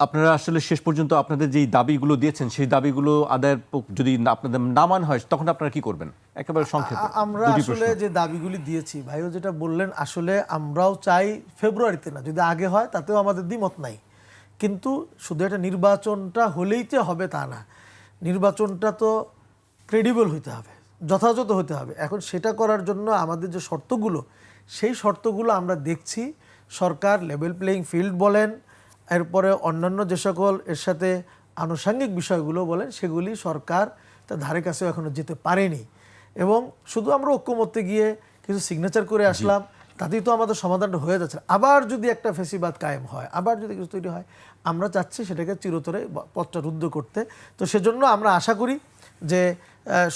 আপনারা আসলে শেষ পর্যন্ত আপনাদের যেই দাবিগুলো দিয়েছেন সেই দাবিগুলো আদায়ের যদি আপনাদের না মান হয় তখন আপনারা কি করবেন? একেবারে সংক্ষেপে আমরা আসলে যে দাবিগুলি দিয়েছি ভাইও যেটা বললেন আসলে আমরাও চাই ফেব্রুয়ারিতে না যদি আগে হয় তাতেও আমাদের দ্বিমত নাই। কিন্তু শুধু একটা নির্বাচনটা হলেই যে হবে তা না নির্বাচনটা তো ক্রেডিবল হইতে হবে যথাযথ হতে হবে। এখন সেটা করার জন্য আমাদের যে শর্তগুলো সেই শর্তগুলো আমরা দেখছি। সরকার লেভেল প্লেয়িং ফিল্ড বলেন এরপরে অন্যান্য যে সকল এর সাথে আনুষঙ্গিক বিষয়গুলো বলেন সেগুলি সরকার তার ধারে কাছেও এখনও যেতে পারেনি। এবং শুধু আমরা ঐক্যমত্যে গিয়ে কিছু সিগনেচার করে আসলাম তাতেই তো আমাদের সমাধানটা হয়ে যাচ্ছে। আবার যদি একটা ফেসিবাদ কায়েম হয় আবার যদি কিছু তৈরি হয় আমরা চাচ্ছি সেটাকে চিরতরে পথটা রুদ্ধ করতে। তো সেজন্য আমরা আশা করি যে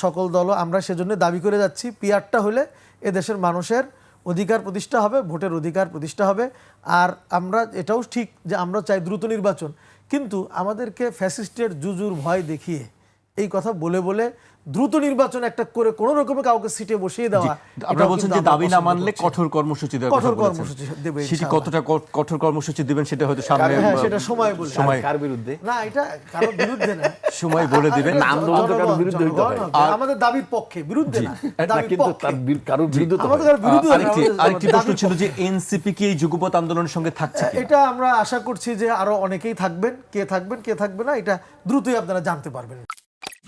সকল দল আমরা সেজন্য দাবি করে যাচ্ছি পিয়ারটা হলে এ দেশের মানুষের অধিকার প্রতিষ্ঠা হবে, ভোটের অধিকার প্রতিষ্ঠা হবে। আর আমরা এটাও ঠিক যে আমরা চাই দ্রুত নির্বাচন। কিন্তু আমাদেরকে ফ্যাসিস্টের জুজুর ভয় দেখিয়ে এই কথা বলে বলে দ্রুত নির্বাচন একটা করে কোনো রকমে কাউকে সিটে বসিয়ে দেওয়া আপনারা বলছেন যে দাবি না মানলে কঠোর কর্মসূচি দেওয়ার কঠোর কর্মসূচি দেবে সেটি কতটা কঠোর কর্মসূচি দিবেন সেটা হয়তো সামনে হ্যাঁ সেটা সময় বলবে সময় কার বিরুদ্ধে? না এটা কারোর বিরুদ্ধে না। সময় বলে দিবেন। না, আন্দোলন তো কারোর বিরুদ্ধে হইতে হবে। আমাদের দাবির পক্ষে বিরুদ্ধে না না দাবির কিন্তু তার কারোর বিরুদ্ধে তো আমাদের কারোর বিরুদ্ধে না, আরেকটি আরেকটি প্রশ্ন ছিল যে এনসিপি কি এই যুগপৎ আন্দোলনের সঙ্গে থাকছে? এটা আমরা আশা করছি যে আরও অনেকেই থাকবেন কে থাকবেন কে থাকবে না এটা দ্রুতই আপনারা জানতে পারবেন।